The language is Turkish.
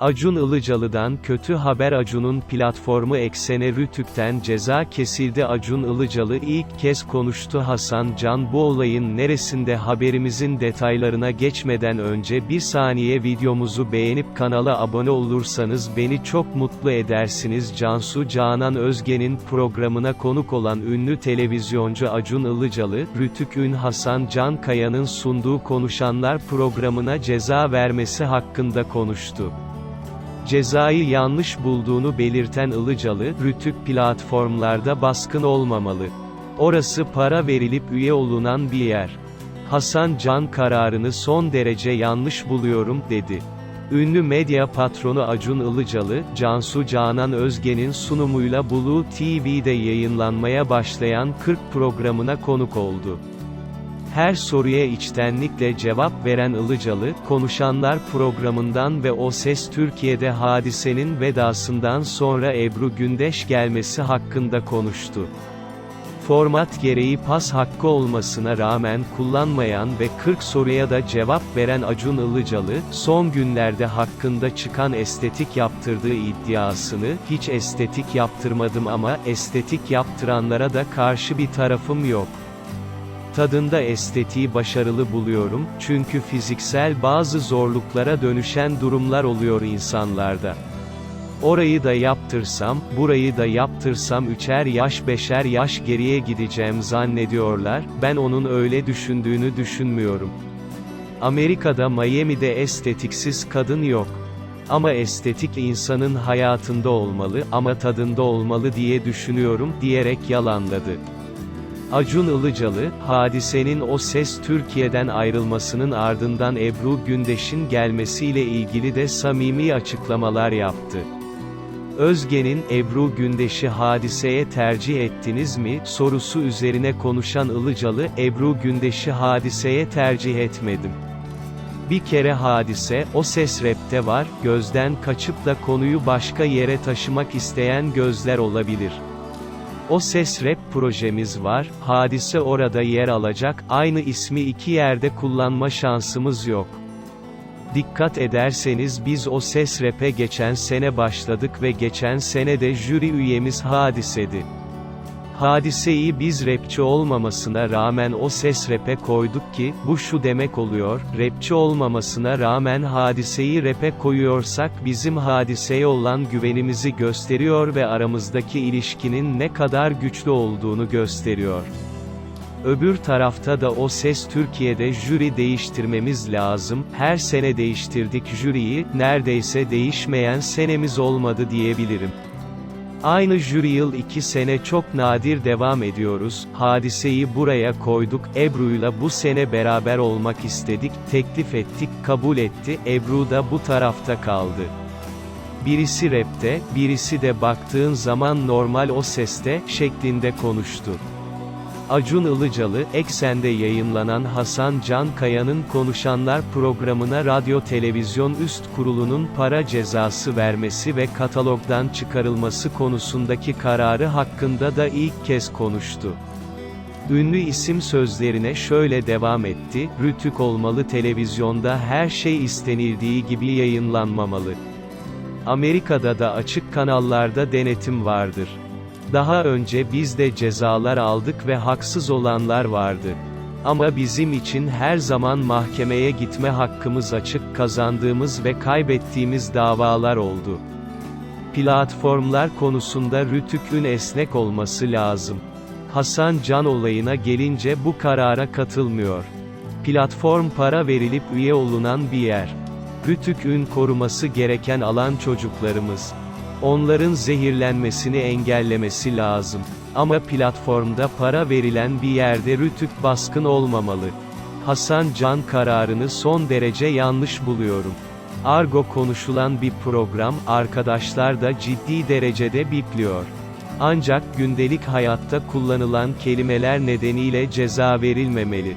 Acun Ilıcalı'dan kötü haber Acun'un platformu Eksene Rütük'ten ceza kesildi. Acun Ilıcalı ilk kez konuştu. Hasan Can bu olayın neresinde haberimizin detaylarına geçmeden önce bir saniye videomuzu beğenip kanala abone olursanız beni çok mutlu edersiniz. Cansu Canan Özge'nin programına konuk olan ünlü televizyoncu Acun Ilıcalı, Rütük Ün Hasan Can Kaya'nın sunduğu Konuşanlar programına ceza vermesi hakkında konuştu. Cezayı yanlış bulduğunu belirten Ilıcalı, Rütük platformlarda baskın olmamalı. Orası para verilip üye olunan bir yer. Hasan Can kararını son derece yanlış buluyorum, dedi. Ünlü medya patronu Acun Ilıcalı, Cansu Canan Özge'nin sunumuyla Blue TV'de yayınlanmaya başlayan 40 programına konuk oldu. Her soruya içtenlikle cevap veren Ilıcalı, Konuşanlar programından ve O Ses Türkiye'de hadisenin vedasından sonra Ebru Gündeş gelmesi hakkında konuştu. Format gereği pas hakkı olmasına rağmen kullanmayan ve 40 soruya da cevap veren Acun Ilıcalı, son günlerde hakkında çıkan estetik yaptırdığı iddiasını, hiç estetik yaptırmadım ama, estetik yaptıranlara da karşı bir tarafım yok. Tadında estetiği başarılı buluyorum, çünkü fiziksel bazı zorluklara dönüşen durumlar oluyor insanlarda. Orayı da yaptırsam, burayı da yaptırsam üçer yaş beşer yaş geriye gideceğim zannediyorlar, ben onun öyle düşündüğünü düşünmüyorum. Amerika'da Miami'de estetiksiz kadın yok. Ama estetik insanın hayatında olmalı, ama tadında olmalı diye düşünüyorum, diyerek yalanladı. Acun Ilıcalı, hadisenin o ses Türkiye'den ayrılmasının ardından Ebru Gündeş'in gelmesiyle ilgili de samimi açıklamalar yaptı. Özge'nin, Ebru Gündeş'i hadiseye tercih ettiniz mi, sorusu üzerine konuşan Ilıcalı, Ebru Gündeş'i hadiseye tercih etmedim. Bir kere hadise, o ses rapte var, gözden kaçıp da konuyu başka yere taşımak isteyen gözler olabilir. O Ses Rap projemiz var, hadise orada yer alacak, aynı ismi iki yerde kullanma şansımız yok. Dikkat ederseniz biz O Ses Rap'e geçen sene başladık ve geçen sene de jüri üyemiz hadisedi. Hadiseyi biz rapçi olmamasına rağmen o ses rap'e koyduk ki, bu şu demek oluyor, rapçi olmamasına rağmen hadiseyi rap'e koyuyorsak bizim hadiseye olan güvenimizi gösteriyor ve aramızdaki ilişkinin ne kadar güçlü olduğunu gösteriyor. Öbür tarafta da o ses Türkiye'de jüri değiştirmemiz lazım, her sene değiştirdik jüriyi, neredeyse değişmeyen senemiz olmadı diyebilirim. Aynı jüri yıl 2 sene çok nadir devam ediyoruz, hadiseyi buraya koyduk, Ebru'yla bu sene beraber olmak istedik, teklif ettik, kabul etti, Ebru da bu tarafta kaldı. Birisi rapte, birisi de baktığın zaman normal o seste, şeklinde konuştu. Acun Ilıcalı, Eksen'de yayınlanan Hasan Can Kaya'nın Konuşanlar programına Radyo Televizyon Üst Kurulu'nun para cezası vermesi ve katalogdan çıkarılması konusundaki kararı hakkında da ilk kez konuştu. Ünlü isim sözlerine şöyle devam etti, Rütük olmalı televizyonda her şey istenildiği gibi yayınlanmamalı. Amerika'da da açık kanallarda denetim vardır. Daha önce biz de cezalar aldık ve haksız olanlar vardı. Ama bizim için her zaman mahkemeye gitme hakkımız açık, kazandığımız ve kaybettiğimiz davalar oldu. Platformlar konusunda Rütük'ün esnek olması lazım. Hasan Can olayına gelince bu karara katılmıyor. Platform para verilip üye olunan bir yer. Rütük'ün koruması gereken alan çocuklarımız. Onların zehirlenmesini engellemesi lazım. Ama platformda para verilen bir yerde rütük baskın olmamalı. Hasan Can kararını son derece yanlış buluyorum. Argo konuşulan bir program, arkadaşlar da ciddi derecede bipliyor. Ancak gündelik hayatta kullanılan kelimeler nedeniyle ceza verilmemeli.